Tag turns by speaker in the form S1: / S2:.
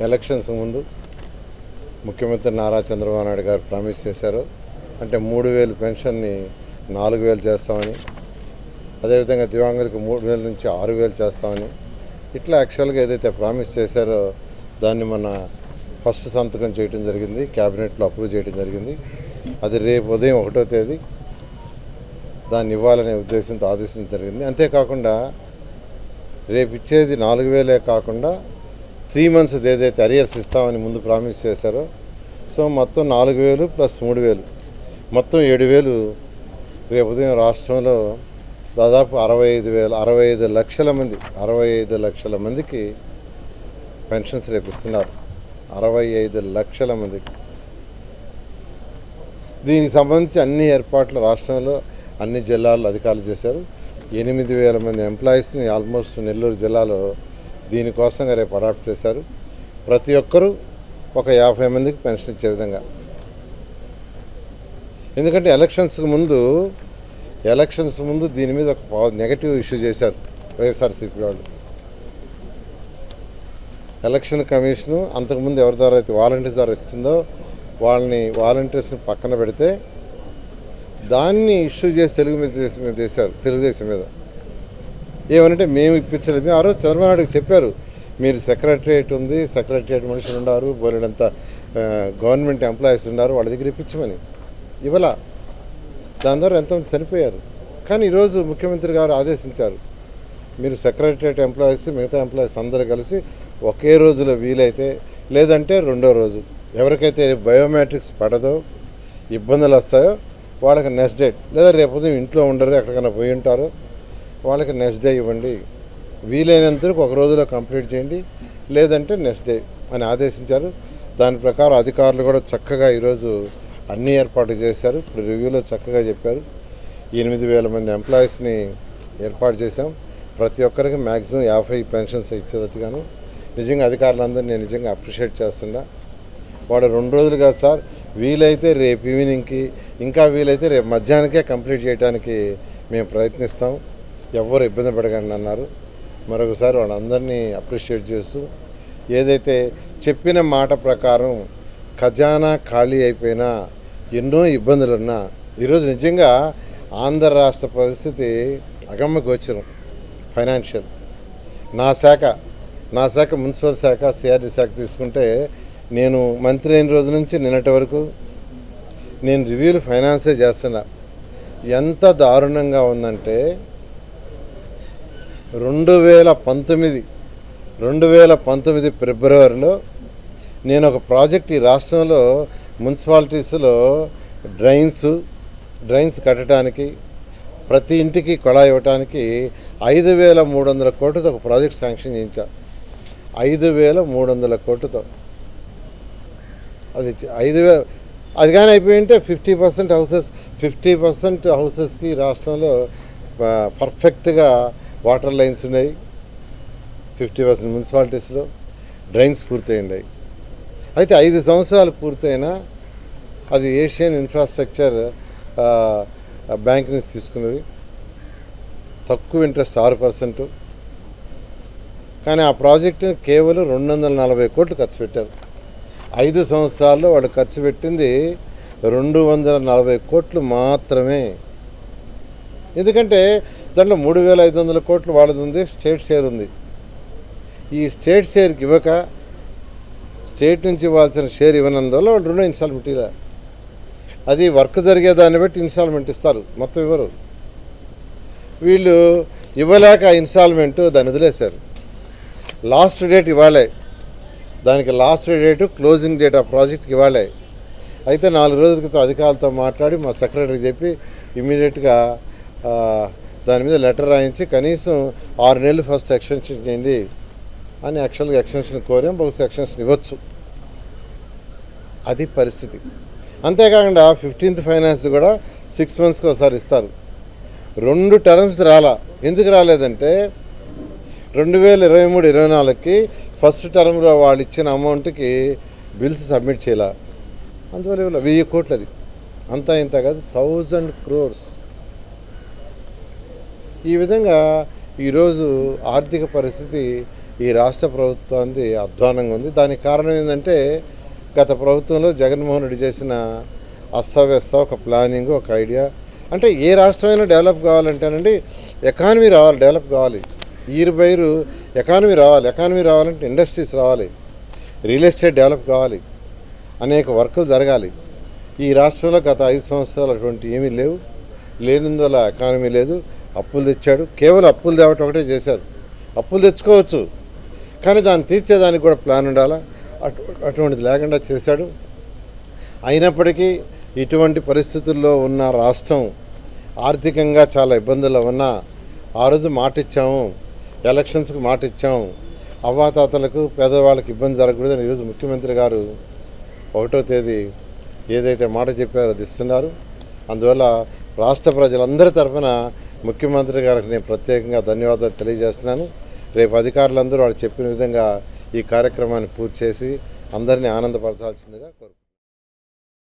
S1: Elections ముందు ముఖ్యమంత్రి నారా చంద్రబాబు నాయుడు గారు ప్రామిస్ చేశారు. అంటే మూడు వేలు పెన్షన్ని నాలుగు వేలు చేస్తామని అదేవిధంగా దివ్యాంగులకు మూడు వేల నుంచి ఆరు వేలు చేస్తామని ఇట్లా యాక్చువల్గా ఏదైతే ప్రామిస్ చేశారో దాన్ని మన ఫస్ట్ సంతకం చేయడం జరిగింది క్యాబినెట్లో అప్రూవ్ చేయడం జరిగింది. అది రేపు ఉదయం ఒకటో తేదీ దాన్ని ఇవ్వాలనే ఉద్దేశంతో ఆదేశించడం జరిగింది. అంతేకాకుండా రేపు ఇచ్చేది నాలుగు వేలే కాకుండా త్రీ మంత్స్ ఏదైతే అరియర్స్ ఇస్తామని ముందు ప్రామిస్ చేశారో. సో మొత్తం నాలుగు వేలు ప్లస్ మూడు వేలు. మొత్తం ఏడు వేలు రేపు ఉదయం రాష్ట్రంలో దాదాపు అరవై ఐదు వేల అరవై ఐదు లక్షల మంది అరవై ఐదు లక్షల మందికి పెన్షన్స్ రేపు ఇస్తున్నారు. అరవై ఐదు లక్షల మందికి. దీనికి సంబంధించి అన్ని ఏర్పాట్లు రాష్ట్రంలో అన్ని జిల్లాల్లో అధికారులు చేశారు. ఎనిమిది వేల మంది ఎంప్లాయీస్ని ఆల్మోస్ట్ నెల్లూరు జిల్లాలో దీనికోసంగా రేపు అడాప్ట్ చేశారు. ప్రతి ఒక్కరూ ఒక యాభై మందికి పెన్షన్ ఇచ్చే విధంగా. ఎందుకంటే ఎలక్షన్స్కి ముందు ఎలక్షన్స్ ముందు దీని మీద ఒక నెగటివ్ ఇష్యూ చేశారు వైఎస్ఆర్సీపీ వాళ్ళు. ఎలక్షన్ కమిషను అంతకుముందు ఎవరి ద్వారా అయితే వాలంటీర్స్ ద్వారా ఇస్తుందో వాళ్ళని వాలంటీర్స్ని పక్కన పెడితే దాన్ని ఇష్యూ చేసి తెలుగు మీద మీద చేశారు తెలుగుదేశం మీద. ఏమనంటే మేము ఇప్పించలేదు. మేము ఆ రోజు చంద్రబాబు నాయుడుకి చెప్పారు. మీరు సెక్రటరియట్ ఉంది సెక్రటరియట్ మనుషులు ఉన్నారు బోలెడంత గవర్నమెంట్ ఎంప్లాయీస్ ఉన్నారు వాళ్ళ దగ్గర ఇప్పించమని. ఇవాళ దాని ద్వారా ఎంతో చనిపోయారు. కానీ ఈరోజు ముఖ్యమంత్రి గారు ఆదేశించారు. మీరు సెక్రటరియట్ ఎంప్లాయీస్ మిగతా ఎంప్లాయీస్ అందరూ కలిసి ఒకే రోజులో వీలైతే లేదంటే రెండో రోజు. ఎవరికైతే బయోమెట్రిక్స్ పడదో ఇబ్బందులు వస్తాయో వాళ్ళకి నెక్స్ట్ డేట్ లేదా రేపు ఉదయం ఇంట్లో ఉండరు ఎక్కడికైనా పోయి ఉంటారో. వాళ్ళకి నెక్స్ట్ డే ఇవ్వండి. వీలైనంతరకు ఒక రోజులో కంప్లీట్ చేయండి. లేదంటే నెక్స్ట్ డే అని ఆదేశించారు. దాని ప్రకారం అధికారులు కూడా చక్కగా ఈరోజు అన్ని ఏర్పాట్లు చేశారు. ఇప్పుడు రివ్యూలో చక్కగా చెప్పారు. ఎనిమిది వేల మంది ఎంప్లాయీస్ని ఏర్పాటు చేశాం. ప్రతి ఒక్కరికి మ్యాక్సిమం యాభై పెన్షన్స్ ఇచ్చేటట్టుగాను. నిజంగా అధికారులందరూ నేను నిజంగా అప్రిషియేట్ చేస్తున్నా. వాడు రెండు రోజులు సార్ వీలైతే రేపు ఈవినింగ్కి ఇంకా వీలైతే రేపు మధ్యాహ్నానికే కంప్లీట్ చేయడానికి మేము ప్రయత్నిస్తాం. ఎవ్వరు ఇబ్బంది పడకండి అన్నారు. మరొకసారి వాళ్ళందరినీ అప్రిషియేట్ చేస్తూ ఏదైతే చెప్పిన మాట ప్రకారం ఖజానా ఖాళీ అయిపోయినా ఎన్నో ఇబ్బందులు ఉన్నా ఈరోజు నిజంగా ఆంధ్ర రాష్ట్ర పరిస్థితి అగమ్య గోచరం ఫైనాన్షియల్. నా శాఖ నా శాఖ మున్సిపల్ శాఖ సిఆర్డీ శాఖ తీసుకుంటే నేను మంత్రి అయిన రోజు నుంచి నిన్నటి వరకు నేను రివ్యూలు ఫైనాన్సే చేస్తున్నా. ఎంత దారుణంగా ఉందంటే రెండు వేల పంతొమ్మిది రెండు వేల పంతొమ్మిది ఫిబ్రవరిలో నేను ఒక ప్రాజెక్ట్ ఈ రాష్ట్రంలో మున్సిపాలిటీస్లో డ్రైన్స్ డ్రైన్స్ కట్టడానికి ప్రతి ఇంటికి కొళాయి ఇవ్వటానికి ఐదు వేల మూడు వందల కోట్లతో ఒక ప్రాజెక్ట్ శాంక్షన్ చేయించా. ఐదు వేల మూడు వందల కోట్లతో. అది ఐదు వేల అది కానీ అయిపోయి ఉంటే fifty percent houses fifty percent హౌసెస్కి రాష్ట్రంలో పర్ఫెక్ట్గా వాటర్ లైన్స్ ఉన్నాయి ఫిఫ్టీ పర్సెంట్ మున్సిపాలిటీస్లో డ్రైన్స్ పూర్తయిండాయి. అయితే ఐదు సంవత్సరాలు పూర్తయినా అది ఏషియన్ ఇన్ఫ్రాస్ట్రక్చర్ బ్యాంక్ నుంచి తీసుకున్నది. తక్కువ ఇంట్రెస్ట్ ఆరు పర్సెంట్. కానీ ఆ ప్రాజెక్టుని కేవలం రెండు వందల నలభై కోట్లు ఖర్చు పెట్టారు. ఐదు సంవత్సరాల్లో వాడు ఖర్చు పెట్టింది రెండు వందల నలభై కోట్లు మాత్రమే. ఎందుకంటే దాంట్లో మూడు వేల ఐదు వందల కోట్లు వాళ్ళది ఉంది స్టేట్ షేర్ ఉంది. ఈ స్టేట్ షేర్కి ఇవ్వక స్టేట్ నుంచి ఇవ్వాల్సిన షేర్ ఇవ్వనందువల్ల వాళ్ళు రుణ ఇన్స్టాల్మెంట్ ఇలా. అది వర్క్ జరిగే దాన్ని బట్టి ఇన్స్టాల్మెంట్ ఇస్తారు మొత్తం ఇవ్వరు. వీళ్ళు ఇవ్వలేక ఇన్స్టాల్మెంట్ దాన్ని వదిలేశారు. లాస్ట్ డేట్ ఇవ్వాలే. దానికి లాస్ట్ డేటు క్లోజింగ్ డేట్ ఆ ప్రాజెక్ట్కి ఇవ్వాలే. అయితే నాలుగు రోజుల క్రితం అధికారులతో మాట్లాడి మా సెక్రటరీకి చెప్పి ఇమీడియట్గా దాని మీద లెటర్ రాయించి కనీసం ఆరు నెలలు ఫస్ట్ ఎక్స్టెన్షన్ చేయండి అని యాక్చువల్గా ఎక్స్టెన్షన్ కోరాం బహుశా ఎక్స్టెన్షన్ ఇవ్వచ్చు. అది పరిస్థితి. అంతేకాకుండా ఫిఫ్టీన్త్ ఫైనాన్స్ కూడా సిక్స్ మంత్స్కి ఒకసారి ఇస్తారు. రెండు టర్మ్స్ రాలా. ఎందుకు రాలేదంటే రెండు వేల ఇరవై మూడు ఇరవై నాలుగుకి ఫస్ట్ టర్మ్లో వాళ్ళు ఇచ్చిన అమౌంట్కి బిల్స్ సబ్మిట్ చేయాల? అందువల్ల ఇవ్వలే. వెయ్యి కోట్లది. అంతా ఇంత కాదు థౌజండ్ క్రోర్స్. ఈ విధంగా ఈరోజు ఆర్థిక పరిస్థితి ఈ రాష్ట్ర ప్రభుత్వానికి అధ్వానంగా ఉంది. దానికి కారణం ఏంటంటే గత ప్రభుత్వంలో జగన్మోహన్ రెడ్డి చేసిన అస్తవ్యస్త ఒక ప్లానింగ్ ఒక ఐడియా. అంటే ఏ రాష్ట్రమైనా డెవలప్ కావాలంటేనండి ఎకానమీ రావాలి డెవలప్ కావాలి. ఈరు బైరు ఎకానమీ రావాలి ఎకానమీ రావాలంటే ఇండస్ట్రీస్ రావాలి. రియల్ ఎస్టేట్ డెవలప్ కావాలి. అనేక వర్కులు జరగాలి. ఈ రాష్ట్రంలో గత ఐదు సంవత్సరాలు అటువంటి ఏమీ లేవు. లేనందువల్ల ఎకానమీ లేదు. అప్పులు తెచ్చాడు. కేవలం అప్పులు తేవటం ఒకటే చేశారు. అప్పులు తెచ్చుకోవచ్చు. కానీ దాన్ని తీర్చేదానికి కూడా ప్లాన్ ఉండాలా? అటు అటువంటిది లేకుండా చేశాడు. అయినప్పటికీ ఇటువంటి పరిస్థితుల్లో ఉన్న రాష్ట్రం ఆర్థికంగా చాలా ఇబ్బందుల్లో ఉన్నా ఆ రోజు మాట ఇచ్చాము ఎలక్షన్స్కి మాట ఇచ్చాము అవ్వాతాతలకు పేదవాళ్ళకి ఇబ్బంది జరగకూడదని ఈరోజు ముఖ్యమంత్రి గారు ఒకటో తేదీ ఏదైతే మాట చెప్పారో అది ఇస్తున్నారు. అందువల్ల రాష్ట్ర ప్రజలందరి తరఫున ముఖ్యమంత్రి గారికి నేను ప్రత్యేకంగా ధన్యవాదాలు తెలియజేస్తున్నాను. రేపు అధికారులందరూ వాళ్ళు చెప్పిన విధంగా ఈ కార్యక్రమాన్ని పూర్తి చేసి అందరినీ ఆనందపరచాల్సిందిగా కోరుకుంటున్నాను.